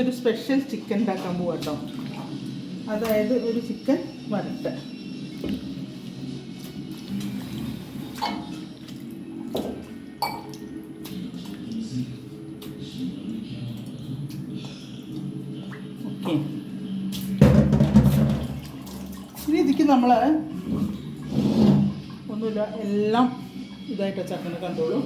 ഒരു special chicken ഉണ്ടാക്കാൻ പോവാ കേട്ടോ അതായത് ഒരു ചിക്കൻ വരട്ട് ഇനി ഇതിക്ക് നമ്മൾ ഒന്നുമില്ല എല്ലാം ഇതായിട്ട് ചക്കനെ കണ്ടോളൂ.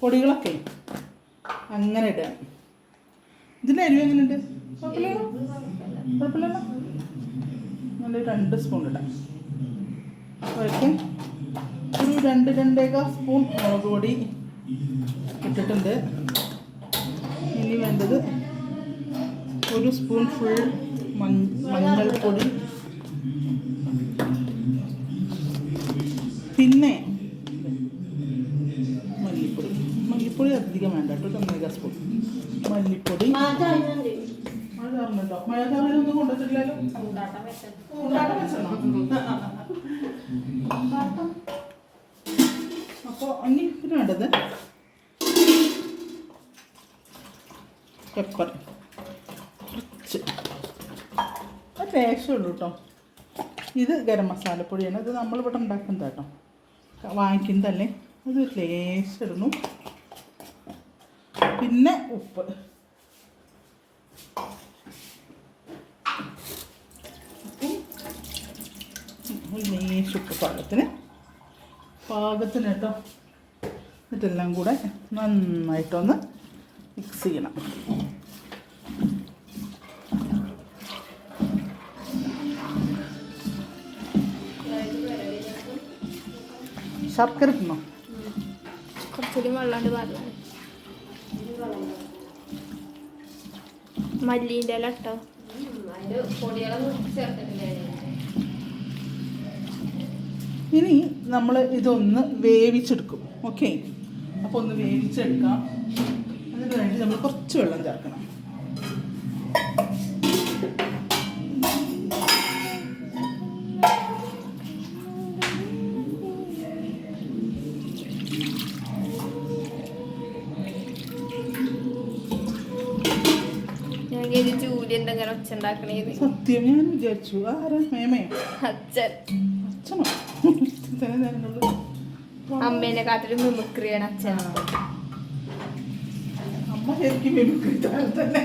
പൊടികളൊക്കെ. അങ്ങനെ ഇടുക. ഇതിന്റെ അരിവ് കുഴപ്പമില്ലല്ലോ? കുഴപ്പമില്ലല്ലോ? നല്ല രണ്ട് സ്പൂൺ ഇടാം. ഒരു രണ്ട് രണ്ടേകാൽ സ്പൂൺ മുളക് പൊടി ഇട്ടിട്ടുണ്ട്. ഇനി വേണ്ടത് ഒരു സ്പൂൺ ഫുൾ മഞ്ഞൾപ്പൊടി. പിന്നെ അപ്പോൾ ഇനി പിന്നെ വേണ്ടത് പെപ്പർ കുറച്ച് അത് ലേശമേ ഉള്ളൂ കേട്ടോ ഇത് ഗരം മസാലപ്പൊടിയാണ്. ഇത് നമ്മളിവിടെ ഉണ്ടാക്കുന്നത് കേട്ടോ. വാങ്ങിക്കുന്നതല്ലേ? അത് ലേശം ഇടുന്നു. പിന്നെ ഉപ്പ്. ഒരു ലേശം പാകത്തിന്. പാകത്തിന് കേട്ടോ എന്നിട്ടെല്ലാം കൂടെ നന്നായിട്ടൊന്ന് മിക്സ് ചെയ്യണം. ശർക്കര ഇടണോ കുറച്ചുകൂടി വെള്ളാണ്ട് പാടില്ല മല്ലീന്റെ ഇല ഇട്ടോ ഇനി നമ്മൾ ഇതൊന്ന് വേവിച്ചെടുക്കും. ഓക്കെ അപ്പോൾ ഒന്ന് വേവിച്ചെടുക്കാം. അതിന് വേണ്ടി നമ്മൾ കുറച്ച് വെള്ളം ചേർക്കണം. സത്യം ഞാൻ വിചാരിച്ചു. ആരാ? മേമയോ? അച്ഛൻ. അമ്മേനെ കാട്ടിലും മിമിക്രിയാണ് അച്ഛൻ. അമ്മ ശരിക്കും മിമിക്രി തന്നെ.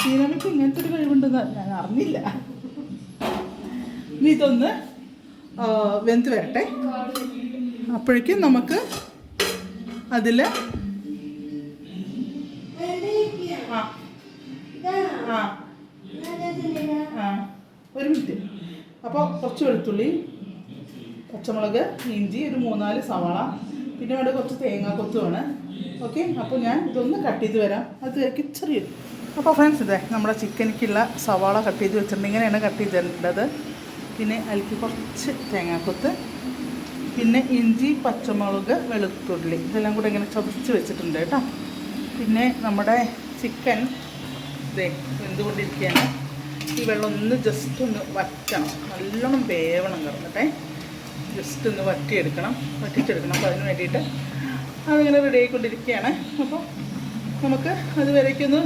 സീനമയ്ക്ക് ഇങ്ങനത്തെ ഒരു കഴിവുണ്ടെന്ന് ഞാൻ അറിഞ്ഞില്ല. ഇനി ഇതൊന്ന് വെന്ത് വരട്ടെ. അപ്പോഴേക്കും നമുക്ക് അതിൽ ഒരു മിനിറ്റ്. അപ്പോൾ കുറച്ച് വെളുത്തുള്ളി പച്ചമുളക് ഇഞ്ചി ഒരു മൂന്നാൽ സവാള പിന്നെ ഇവിടെ കുറച്ച് തേങ്ങ കൊത്തുമാണ് ഓക്കെ അപ്പോൾ ഞാൻ ഇതൊന്ന് കട്ട് ചെയ്ത് വരാം. അത് ചെറിയ അപ്പോൾ ഫ്രണ്ട്സ് ഇതേ നമ്മുടെ ചിക്കനിക്കുള്ള സവാള കട്ട് ചെയ്ത് വെച്ചിട്ടുണ്ട്. ഇങ്ങനെയാണ് കട്ട് ചെയ്തിട്ടുള്ളത്. പിന്നെ അതിലേക്ക് കുറച്ച് തേങ്ങാക്കൊത്ത് പിന്നെ ഇഞ്ചി പച്ചമുളക് വെളുത്തുള്ളി. ഇതെല്ലാം കൂടെ ഇങ്ങനെ ചതച്ച് വെച്ചിട്ടുണ്ട് കേട്ടോ. പിന്നെ നമ്മുടെ ചിക്കൻ ഇതേ വെന്തുകൊണ്ടിരിക്കുകയാണ്. ഈ വെള്ളം ഒന്ന് ജസ്റ്റ് ഒന്ന് വറ്റണം. നല്ലോണം വേവണം കിടന്നിട്ടെ ജസ്റ്റ് ഒന്ന് വറ്റിയെടുക്കണം. വറ്റിച്ചെടുക്കണം. അപ്പോൾ അതിന് വേണ്ടിയിട്ട് അതിങ്ങനെ റെഡി ആയിക്കൊണ്ടിരിക്കുകയാണ്. അപ്പോൾ നമുക്ക് അതുവരേക്കൊന്ന്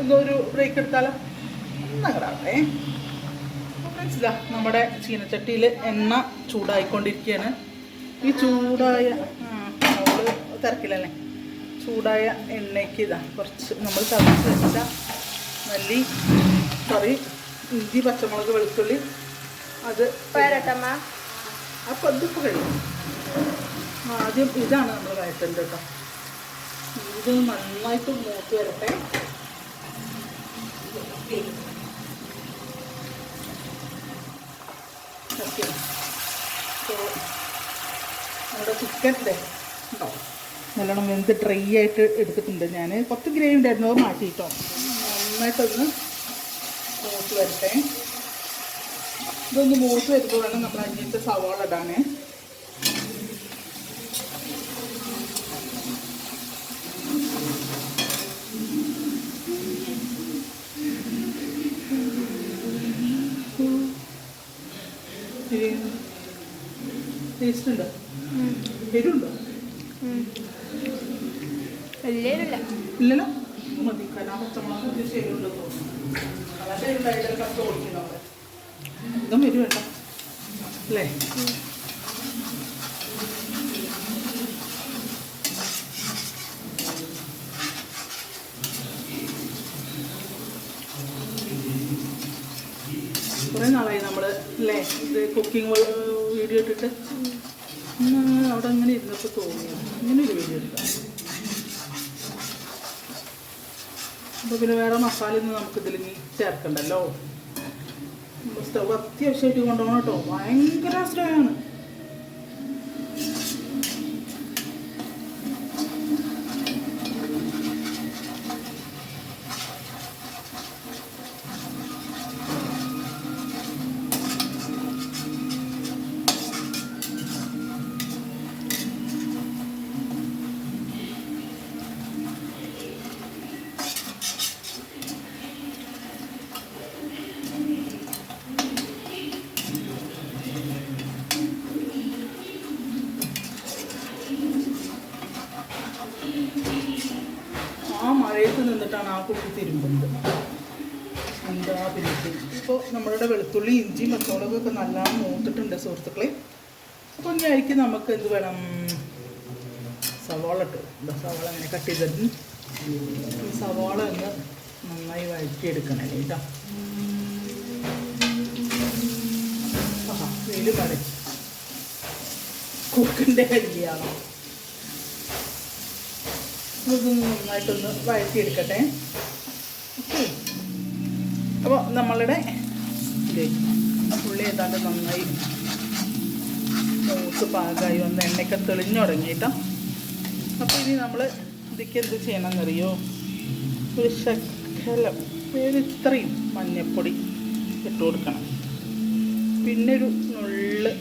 ഒന്നൊരു ബ്രേക്ക് എടുത്താലോ? ഒന്നങ്ങടാവട്ടെ മനസ്സിലാ നമ്മുടെ ചീനച്ചട്ടിയിൽ എണ്ണ ചൂടായിക്കൊണ്ടിരിക്കുകയാണ്. ഈ ചൂടായ തിരക്കില്ലല്ലേ ചൂടായ എണ്ണയ്ക്ക് ഇതാ കുറച്ച് നമ്മൾ ചതച്ച് വെച്ച മല്ലി കറി ഇഞ്ചി പച്ചമുളക് വെളുത്തുള്ളി അത് വരട്ടമ്മ അപ്പോൾ ഇതിപ്പോൾ കഴിയും ആദ്യം ഇതാണ് നമ്മൾ വഴറ്റേണ്ടത് കേട്ടോ. ഇത് നന്നായിട്ട് മൂത്ത് വരട്ടെ. ഓക്കെ. നമ്മുടെ ചിക്കന്റെ ഉണ്ടോ? നല്ലോണം വെന്ത് ഡ്രൈ ആയിട്ട് എടുത്തിട്ടുണ്ട്. ഞാൻ കുറച്ച് ഗ്രേവി ഉണ്ടായിരുന്നു. അത് മാറ്റിയിട്ടോ. നന്നായിട്ടൊന്ന് മൂത്ത് വരട്ടെ. ഇതൊന്ന് മൂത്ത് വരുമ്പോൾ വേണം നമ്മൾ അതിന്റെ സവാള ഇടാനേ. ടേസ്റ്റ് ഉണ്ട്? എരിവില്ല. ഇല്ലല്ലോ? മതി കാരണം പച്ചമുളക് തോന്നുന്നു അതൊക്കെ ഉണ്ടായിട്ട് കത്ത് ഓടിക്കുന്നു അവിടെ വരും കേട്ടോ. അല്ലേ? കുറേ നാളായി നമ്മൾ അല്ലേ? ഇത് കുക്കിംഗ് വീഡിയോ ഇട്ടിട്ട്. അവിടെ അങ്ങനെ ഇരുന്നപ്പോൾ തോന്നി ഇങ്ങനെ ഒരു വീഡിയോ എടുക്കാം. അപ്പോൾ പിന്നെ വേറെ മസാലയൊന്നും നമുക്കിതിൽ ഇനി ചേർക്കണ്ടല്ലോ. സ്റ്റവ് അത്യാവശ്യമായിട്ട് കൊണ്ടുപോകണം കേട്ടോ. ഭയങ്കര ആശ്രയമാണ് ആ മഴയത്ത് നിന്നിട്ടാണ് ആ കുട്ടി തിരുമ്പുന്നത്. എന്താ പിന്നെ ഇപ്പോൾ നമ്മളുടെ വെളുത്തുള്ളി ഇഞ്ചി പച്ചമുളകൊക്കെ നല്ലോണം മൂത്തിട്ടുണ്ട് സുഹൃത്തുക്കളെ. അപ്പോൾ ഇനി നമുക്ക് എന്ത് വേണം? സവാള ഇട്ട്. സവാള അങ്ങനെ കട്ട് ചെയ്തിട്ട് ഈ സവാള ഒന്ന് നന്നായി വഴറ്റിയെടുക്കണേ കേട്ടോ. വെയിൽ മഴ കുക്കിന്റെ കല്യാണം ഇതൊന്ന് നന്നായിട്ടൊന്ന് വഴറ്റിയെടുക്കട്ടെ. ഓക്കെ. അപ്പോൾ നമ്മളുടെ ഇതേ ഉള്ളി ഏതാണ്ട് നന്നായി മൂത്ത് പാകമായി വന്ന് എണ്ണയൊക്കെ തെളിഞ്ഞു തുടങ്ങിയിട്ടോ അപ്പോൾ ഇനി നമ്മൾ ഇതൊക്കെ എന്ത് ചെയ്യണമെന്നറിയോ? ഒരു ശകലം ഒരു ഇത്രയും മഞ്ഞൾപ്പൊടി ഇട്ട് കൊടുക്കണം. പിന്നെ ഒരു നുള്ള്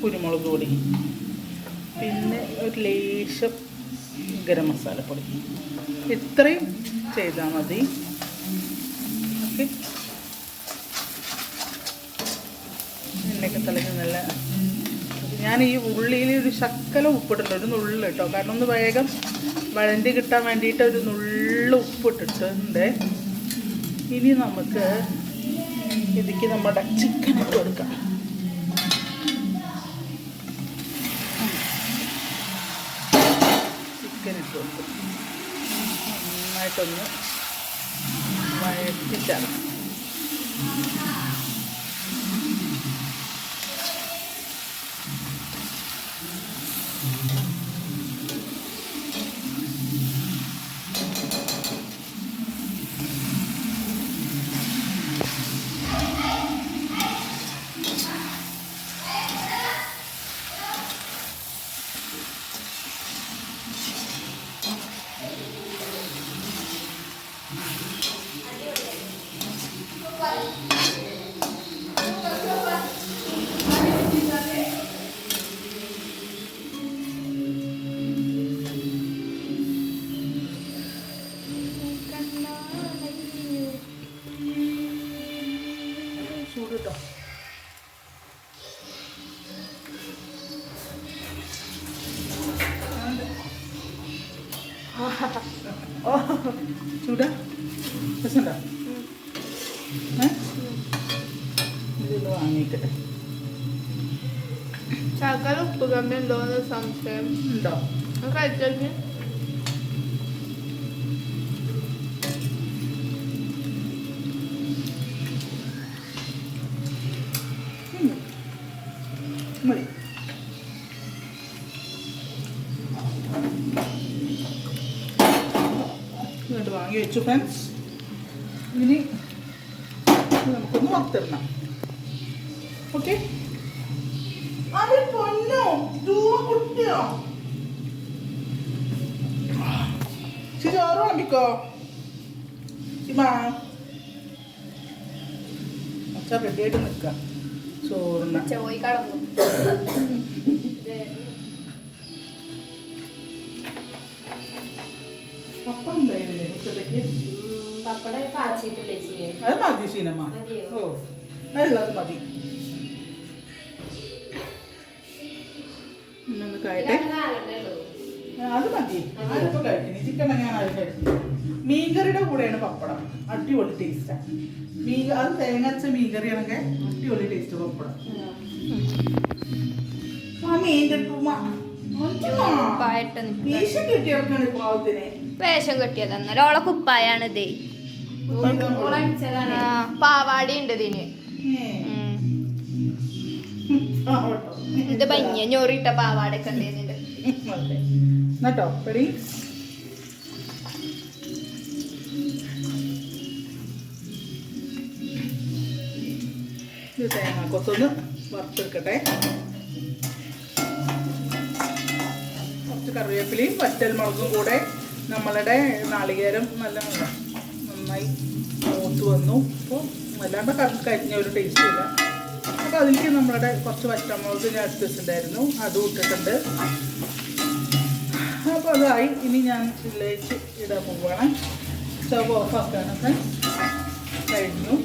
കുരുമുളക് പൊടി. പിന്നെ ഒരു ലേശം ഗരം മസാലപ്പൊടി ഇത്രയും ചെയ്താൽ മതി. ഓക്കെ. എണ്ണയൊക്കെ തിളച്ച് നല്ല ഞാൻ ഈ ഉള്ളിയിൽ ഒരു ശക്കല ഉപ്പിട്ടുണ്ട് ഒരു നുള്ളു കേട്ടോ. കാരണം ഒന്ന് വേഗം വഴണ്ടി കിട്ടാൻ വേണ്ടിയിട്ട് ഒരു നുള്ളു ഉപ്പിട്ടിട്ടുണ്ട്. ഇനി നമുക്ക് ഇതിക്ക് നമ്മുടെ ചിക്കൻ ഇട്ട് കൊടുക്കാം ചിക്കൻ ഇട്ട് കൊടുക്കും നന്നായിട്ടൊന്ന് വഴറ്റിച്ചാണ് ഓ ചൂടാ രസമുണ്ടോ ഇതൊന്ന് വാങ്ങിക്കട്ടെ ശകലം ഉപ്പ് കമ്മി ഉണ്ടോന്ന് സംശയം ഉണ്ടോ കഴിച്ചു ഇങ്ങോട്ട് വെച്ചു ഫ്രണ്ട്സ് ഇനി നമുക്കൊന്ന് വറുത്തിടണം ഓക്കെ അത് പൊന്നോ? രൂപ കുട്ടിയോ ചേച്ചി ചോറ് വിളമ്പിക്കോ ശിമാ അച്ഛ റെഡിയായിട്ട് നിൽക്കാം ചോറിന്. പോയി കടന്നു പപ്പടം ഉണ്ടായിരുന്നില്ലേ ചെയ്യേ അത് മതി സിനിമ ഓ അതുള്ളത് മതി. അതൊക്കെ ആയിട്ട് അത് മതി. അതിപ്പോ കഴിക്കുന്നു ചിക്കൻ ഞാൻ അത് കഴിക്കുന്നു മീൻകറിയുടെ കൂടെയാണ് പപ്പടം. അടിപൊളി ടേസ്റ്റാണ് മീൻ അത് തേങ്ങച്ച മീൻകറിയാണെങ്കിൽ അടിപൊളി ടേസ്റ്റ് പപ്പടം. ആ. മീന്റെ ഉപ്പുമ. പാവത്തിന്. വേഷം കെട്ടിയത് എന്നാലും ഓളെ കുപ്പായാണ് ഇത്. പാവാടി ഉണ്ട് ഇതിന്. ഇത് ഭംഗിയ. ഞൊറിട്ട പാവാടൊക്കെ ഉണ്ട് കൊത്തൊന്ന് വറുത്തെടുക്കട്ടെ. കുറച്ച് കറിവേപ്പിലയും വറ്റൽ മുളകും കൂടെ നമ്മളുടെ നാളികേരം നല്ല നന്നായി മൂത്ത് വന്നു. അപ്പോൾ വല്ലാണ്ട് കരിഞ്ഞ ഒരു ടേസ്റ്റും ഇല്ല. അപ്പോൾ അതിലേക്ക് നമ്മളുടെ കുറച്ച് വറ്റമുളക് ഞാൻ അടുത്ത് വെച്ചിട്ടുണ്ടായിരുന്നു. അതും ഇട്ടിട്ടുണ്ട്. അപ്പോൾ അതായി. ഇനി ഞാൻ ഇതിലേക്ക് ഇടാൻ പോവുകയാണ്. സ്റ്റവ് ഓഫ് ആക്കാനൊക്കെ കഴിഞ്ഞു.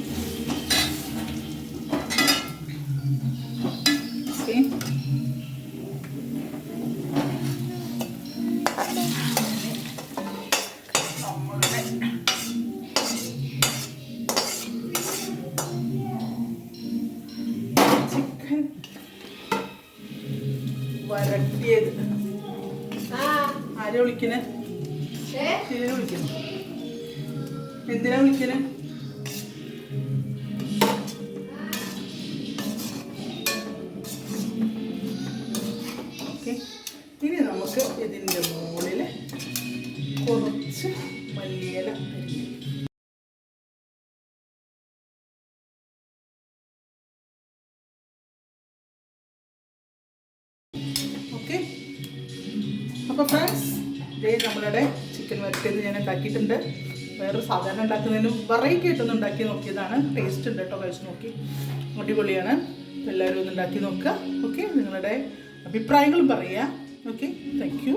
വരട്ടിയത്. ആരെ വിളിക്കണേ? വിളിക്കണേ. എന്തിനാ വിളിക്കണേ? അപ്പോൾ ഫ്രണ്ട്സ് ഇതേ നമ്മളുടെ ചിക്കൻ വരട്ടിയത് ഞാൻ ഉണ്ടാക്കിയിട്ടുണ്ട്. വേറെ സാധാരണ ഉണ്ടാക്കുന്നതിനും വെറൈറ്റി ആയിട്ടൊന്ന് ഉണ്ടാക്കി നോക്കിയതാണ്. ടേസ്റ്റ് ഉണ്ട് കേട്ടോ കഴിച്ച് നോക്കി. അടിപൊളിയാണ്. എല്ലാവരും ഒന്ന് ഉണ്ടാക്കി നോക്കുക ഓക്കെ നിങ്ങളുടെ അഭിപ്രായങ്ങളും പറയുക. Okay thank you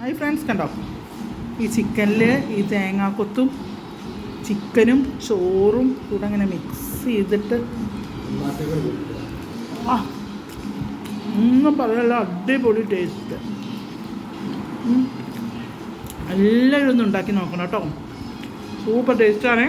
hi friends കണ്ടോ? ഈ ചിക്കനിൽ ഈ തേങ്ങാക്കൊത്തും ചിക്കനും ചോറും കൂടെ അങ്ങനെ മിക്സ് ചെയ്തിട്ട് ആ ഒന്നും പറയല്ല അടിപൊളി ടേസ്റ്റ് എല്ലാവരും ഒന്ന് ഉണ്ടാക്കി നോക്കണം കേട്ടോ. സൂപ്പർ ടേസ്റ്റാണ്.